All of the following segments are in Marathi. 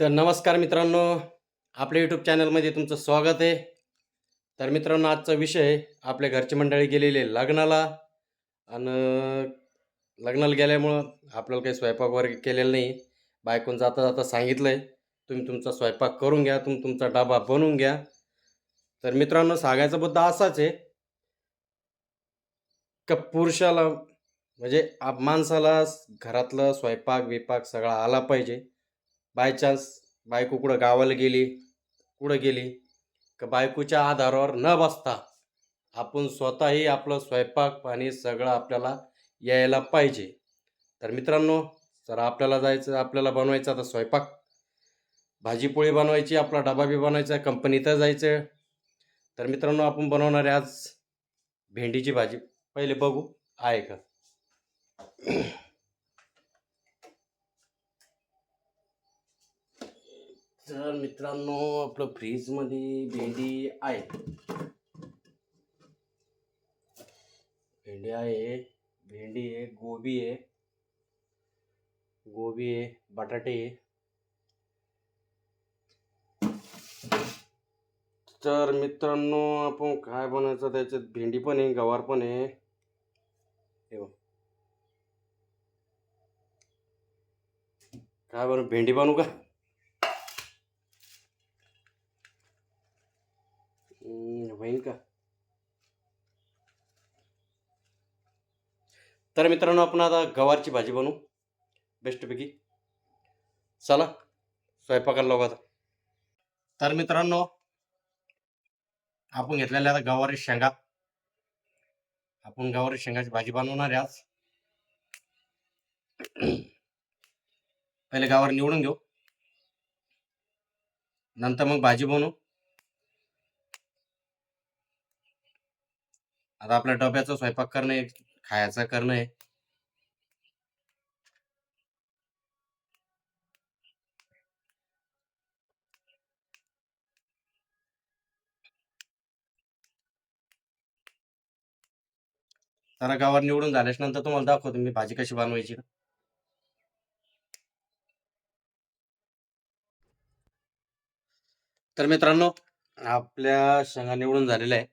तर नमस्कार मित्रांनो आपल्या यूट्यूब चॅनलमध्ये तुमचं स्वागत आहे. तर मित्रांनो आजचा विषय आपल्या घरची मंडळी गेलेले लग्नाला. आणि लग्नाला गेल्यामुळं आपल्याला काही स्वयंपाक वगैरे केलेला नाही. बायकोन जाता जाता सांगितलं आहे तुम्ही तुमचा स्वयंपाक करून घ्या तुम्ही तुमचा डबा बनवून घ्या. तर मित्रांनो सांगायचा मुद्दा असाच आहे का पुरुषाला म्हणजे माणसाला घरातलं स्वयंपाक विपाक सगळा आला पाहिजे. बाय चान्स बायको कुठं गावाला गेली कुठं गेली का बायकोच्या आधारावर न बसता आपण स्वतःही आपलं स्वयंपाक पाणी सगळं आपल्याला यायला पाहिजे. तर मित्रांनो जर आपल्याला जायचं आपल्याला बनवायचं आता स्वयंपाक भाजीपोळी बनवायची आपला डबा बी बनवायचा कंपनीत जायचं. तर मित्रांनो आपण बनवणार आज भेंडीची भाजी. पहिले बघू आहे का? तर मित्रांनो आपलं फ्रीजमध्ये भेंडी आहे. भेंडी आहे भेंडी आहे गोबी आहे. गोबी आहे बटाटे आहे. तर मित्रांनो आपण काय बनवायचं त्याच्यात भेंडी पण आहे गवार पण आहे. काय बनवू भेंडी बनवू का? हम्म, का? तर मित्रांनो आपण आता गवारची भाजी बनवू. बेस्टपैकी चला स्वयंपाकाला लावू आता. तर मित्रांनो आपण घेतलेल्या आता गवारी शेंगा. आपण गवारी शेंगाची भाजी बनवणार आहे आज. पहिले गावावर निवडून घेऊ. नंतर मग भाजी बनवू. आता आपल्या डब्याचा स्वयंपाक करणं खायचा करणं आहे. गावावर निवडून झाल्याच्यानंतर तुम्हाला दाखवतो मी भाजी कशी बनवायची. तर मित्रांनो आपल्या शेंगा निवडून झालेल्या आहे.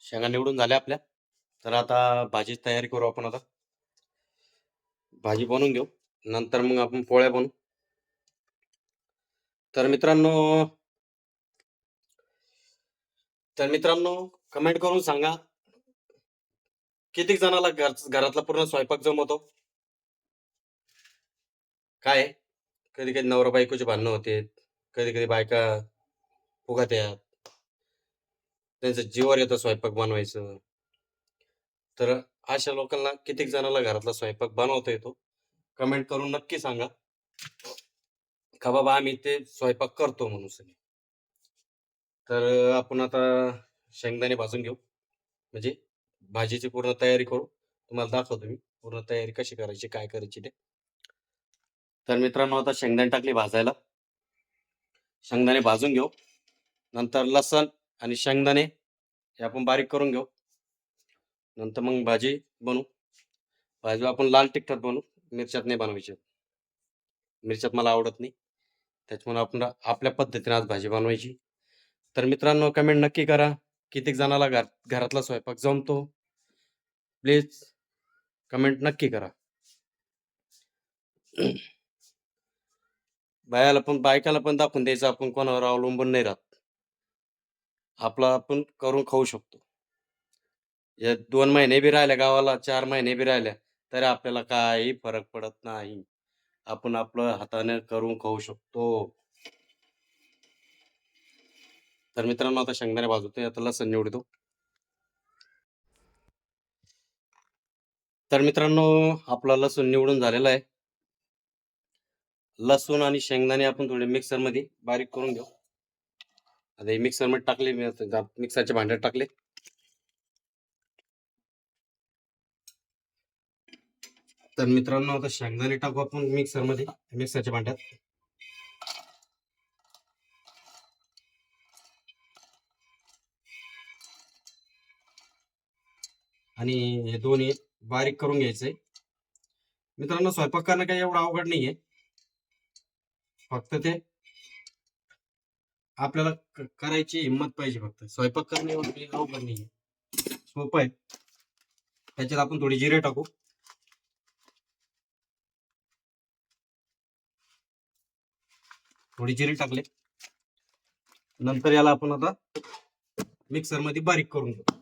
शेंगा निवडून झाल्या आपल्या. तर आता भाजी तयारी करू आपण आता. भाजी बनवून घेऊ. नंतर मग आपण पोळ्या बनवू. तर मित्रांनो तर मित्रांनो कमेंट करून सांगा. किती जणाला घर घरातला पूर्ण स्वयंपाक जमवतो? काय? कधी कधी नवरा बायकोचे भांडणं होते कधी कधी बायका फुगात यात त्यांचं जीवर येतं स्वयंपाक बनवायचं. तर अशा लोकांना कितीक जणाला घरातला स्वयंपाक बनवता येतो? कमेंट करून नक्की सांगा. का बाबा आम्ही ते स्वयंपाक करतो म्हणून सगळे. तर आपण आता शेंगदाणे भाजून घेऊ. म्हणजे भाजीची पूर्ण तयारी करू. तुम्हाला दाखवतो मी पूर्ण तयारी कशी करायची काय करायची ते. तर मित्रांनो आता शेंगदाणे टाकली भाजायला. शेंगदाणे भाजून घेऊ. नंतर लसण आणि शेंगदाणे हे आपण बारीक करून घेऊ. नंतर मग भाजी बनवू. भाजी आपण लाल तिखटात बनवू. मिरच्यात नाही बनवायची. मिरच्यात मला आवडत नाही. त्याच्यामुळे आपण आपल्या पद्धतीने आज भाजी बनवायची. तर मित्रांनो कमेंट नक्की करा. कितीक जणाला घर घरातला स्वयंपाक जमतो? प्लीज कमेंट नक्की करा. बायाला पण बायकाला पण दाखवून द्यायचं. आपण कोणावर अवलंबून नाही राहत. आपला आपण करून खाऊ शकतो. या दोन महिने बी राहिल्या गावाला चार महिने बी राहिल्या तरी आपल्याला काही फरक पडत नाही. आपण आपलं हाताने करून खाऊ शकतो. तर मित्रांनो आता शेंगदाणे भाजतोय. आता लसण निवडतो. तर मित्रांनो आपला लसूण निवडून झालेला आहे. लसूण आणि शेंगदाणे आपण थोडे मिक्सरमध्ये बारीक करून घेऊ. आता हे मिक्सरमध्ये टाकले मी मिक्सरच्या भांड्यात टाकले. तर मित्रांनो आता शेंगदाणे टाकू आपण मिक्सरमध्ये मिक्सरच्या भांड्यात. आणि हे दोन्ही बारीक करून घ्यायचंय मित्रांनो स्वयंपाक करणं काही एवढं अवघड नाहीये. फक्त ते आपल्याला करायची हिंमत पाहिजे फक्त. स्वयंपाक करणे वगैरे अवघड नाहीये. सोपं आहे. त्याच्यात आपण थोडी जिरे टाकू. थोडी जिरे टाकले. नंतर याला आपण आता मिक्सरमध्ये बारीक करून घेऊ.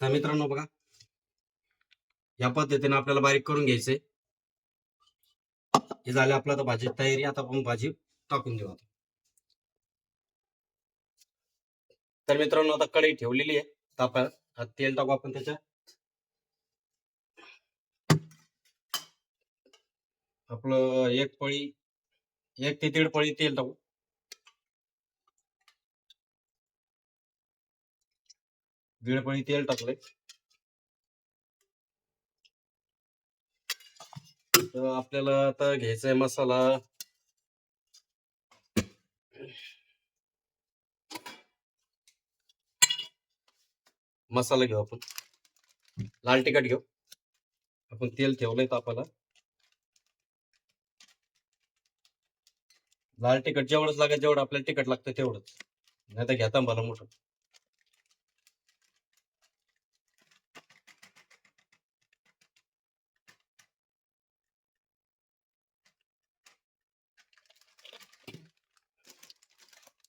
तर मित्रांनो बघा या पद्धतीने आपल्याला बारीक करून घ्यायचंय. हे झाले आपलं आता भाजी तयारी. आता आपण भाजी टाकून देऊ आता. तर मित्रांनो आता कढई ठेवलेली आहे. तापा तेल टाकू आपण त्याच्यात. आपलं एक पळी एक ते दीड पळी तेल टाकू. दीड पळी तेल टाकलंय. तर आपल्याला आता घ्यायचा आहे मसाला. मसाला घेऊ आपण. लाल तिखट घेऊ. आपण तेल ठेवलंय तापाला. लाल तिखट जेवढंच लागेल जेवढं आपल्याला तिखट लागतं तेवढंच. नाही तर घेता मला मोठं.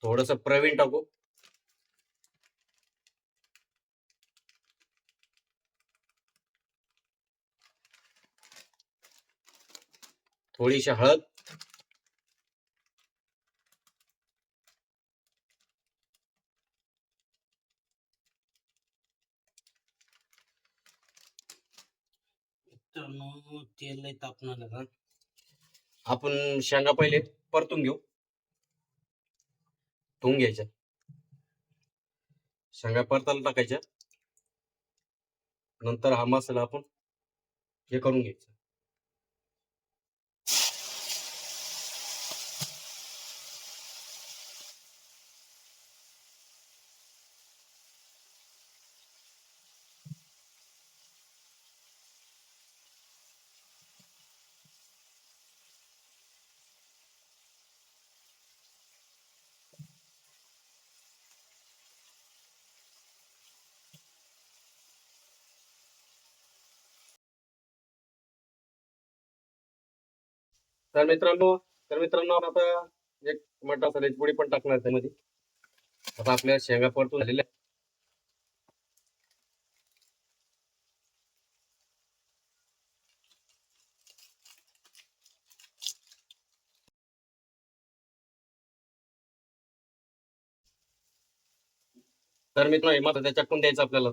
थोडस प्रवीण टाकू. थोडीशी हळद. तेल तापणार आपण शेंगा पहिले परतून घेऊ. धुवून घ्यायच्या. शेंगा परताला टाकायच्या. नंतर हा मसाला आपण हे करून घ्यायचा. तर मित्रांनो तर मित्रांनो आता एक मटा असा पुडी पण टाकणार त्यामध्ये. आता आपल्या शेंगा परतून झालेल्या तर मित्रांनो हे मात्र त्याच्याकडून द्यायचं आपल्याला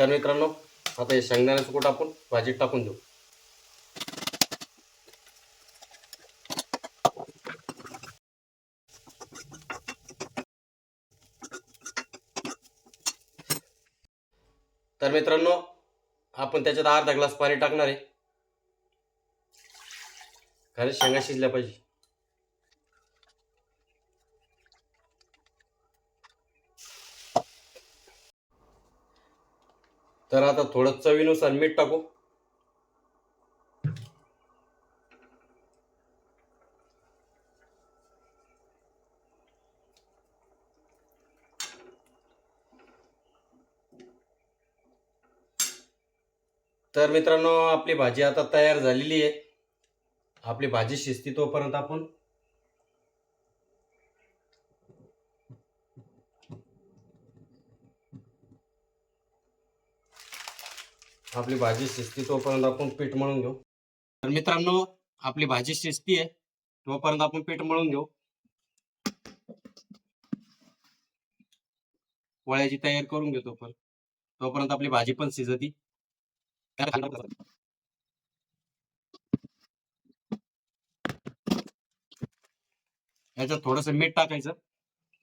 तर मित्रांनो आता हे शेंगदाण्याचं कूट आपण भाजीत टाकून देऊ. तर मित्रांनो आपण त्याच्यात अर्धा ग्लास पाणी टाकणार आहे. कारण शेंगा शिजल्या पाहिजे. तर आता थोडं चवीनुसार मीठ टाकू. तर मित्रांनो आपली भाजी आता तयार झालेली आहे. आपली भाजी शिजती तोपर्यंत आपण आपली भाजी शिजती तोपर्यंत आपण पीठ मळून घेऊ. तर मित्रांनो आपली भाजी शिजती आहे तोपर्यंत आपण पीठ मळून घेऊ. पोळ्याची तयारी करून घेतो पण तोपर्यंत आपली भाजी पण शिजती. याच्यात थोडस मीठ टाकायचं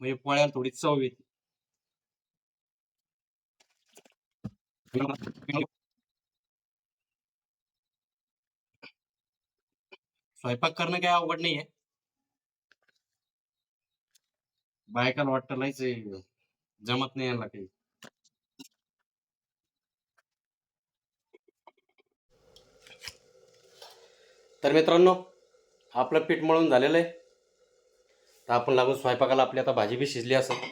म्हणजे पोळ्याला थोडी चव येते. स्वयंपाक करणं काही अवघड नाहीये. बायकाला वाटतं नाहीच जमत नाही यांना काही. तर मित्रांनो आपलं पीठ मळून झालेलं आहे. तर आपण लागून स्वयंपाकाला आपली आता भाजी बी शिजली असेल.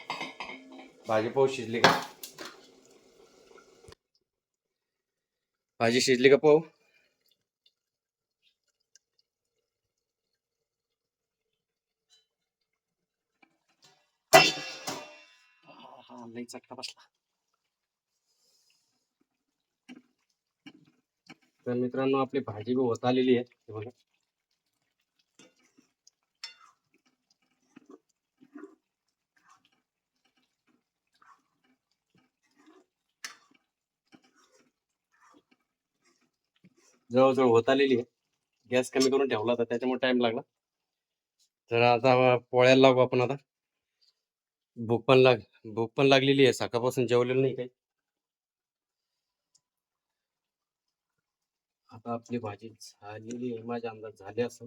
भाजी पाहू शिजली का? भाजी शिजली का पाहू? हा लई बसला तर मित्रांनो आपली भाजी बी होत आलेली आहे. बघा. जवळजवळ होत आलेली आहे. गॅस कमी करून ठेवला होता त्याच्यामुळे टाइम लागला. तर आता पोळ्याला लागू आपण आता. भूक पण लाग भूक पण लागलेली आहे सकाळपासून जेवलेलं नाही काही. आता आपली भाजी झालेली आहे माझ्या अंदाज झाली असं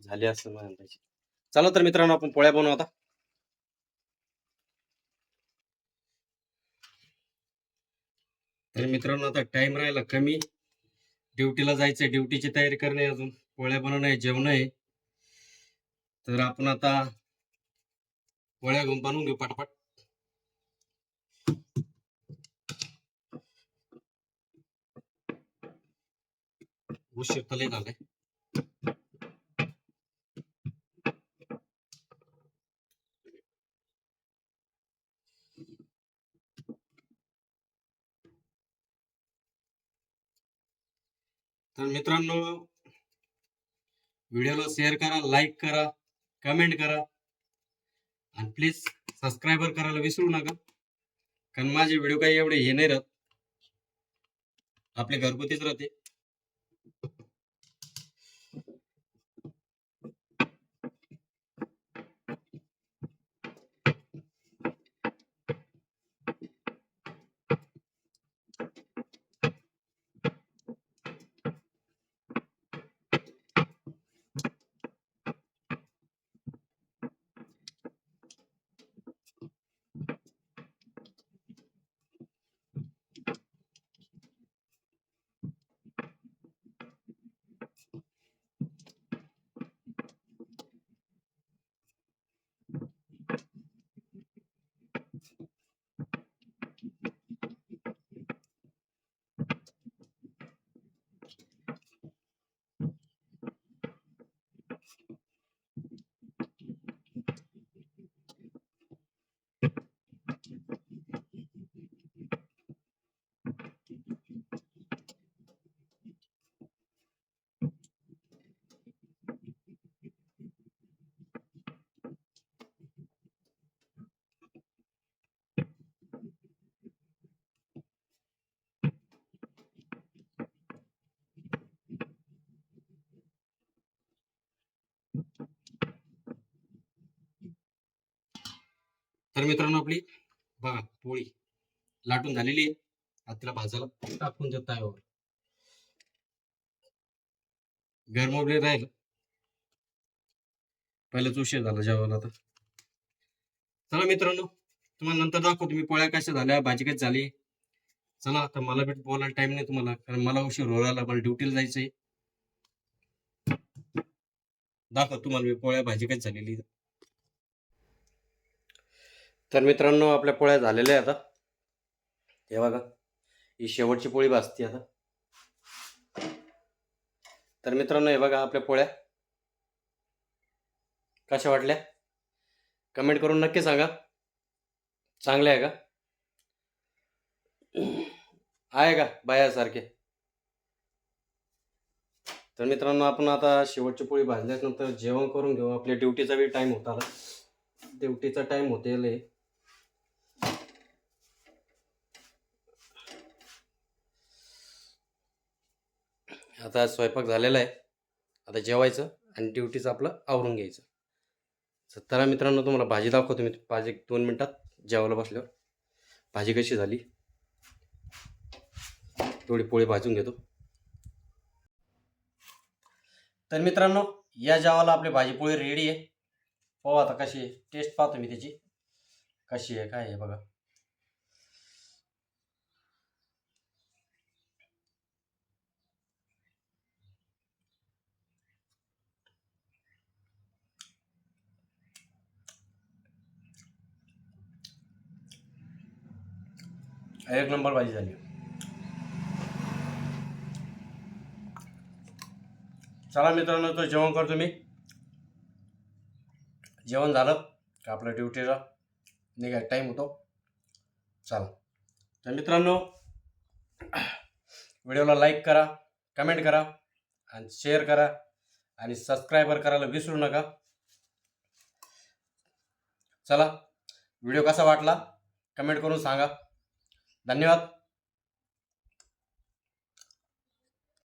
झाली असं माझ्या अंदाजे. चला तर मित्रांनो आपण पोळ्या बनवू आता. तर मित्रांनो आता टाइम राहिला कमी. ड्युटीला जायचं ड्युटीची तयारी करणे अजून. पोळ्या बनवणं आहे जेवण आहे तर आपण आता पोळ्या बनवून घेऊ पटापट. उशीर तर लय झालाय तर मित्रांनो व्हिडिओला शेअर करा लाईक करा कमेंट करा. आणि प्लीज सबस्क्राईबर करायला विसरू नका. कारण माझे व्हिडिओ काही एवढे हे नाही राहत. आपले घरगुतीच राहते. तर मित्रांनो आपली बघा पोळी लाटून झालेली आहे. आता तिला भाजायला टाकून देत तव्यावर. गरम वगैरे राहील. पहिलेच उशीर झाला जेवायला आता. चला मित्रांनो तुम्हाला नंतर दाखवतो मी पोळ्या कशा झाल्या भाजी कशी झाली. चला आता मला भेट बोलायला टाइम नाही तुम्हाला कारण मला उशीर हो मला ड्युटीला जायचंय. दाखव तुम्हाला मी पोळ्या भाजी कशी झालेली. तर मित्रांनो आपल्या पोळ्या झालेल्या आहे आता. हे बघा ही शेवटची पोळी भाजते आता. तर मित्रांनो हे बघा आपल्या पोळ्या. कशा वाटल्या? कमेंट करून नक्की सांगा. चांगल्या आहे का? आहे का? बायासारखे. तर मित्रांनो आपण आता शेवटची पोळी भाजल्यानंतर जेवण करून घेऊ. आपल्या ड्युटीचा बी टाईम होता ड्युटीचा टाईम होतेल आता स्वयंपाक झालेला आहे. आता जेवायचं आणि ड्युटीचं आपलं आवरून घ्यायचं. तर मित्रांनो तुम्हाला भाजी दाखवतो मी. भाजी दोन मिनटात जेवायला बसल्यावर. भाजी कशी झाली? थोडी पोळी भाजून घेतो. तर मित्रांनो या जेवायला आपली भाजीपोळी रेडी आहे. पाहू आता कशी आहे. टेस्ट पाहतो मी त्याची. कशी आहे काय आहे बघा. एक नंबर भाजी झाली. चला मित्रांनो तो जेवण करतो मी. जेवण झालं का आपल्या ड्युटीला निघाय टाईम होतो. चला. तर मित्रांनो व्हिडिओला लाईक करा कमेंट करा आणि शेअर करा आणि सबस्क्रायबर करायला विसरू नका. चला. व्हिडिओ कसा वाटला? कमेंट करून सांगा. धन्यवाद.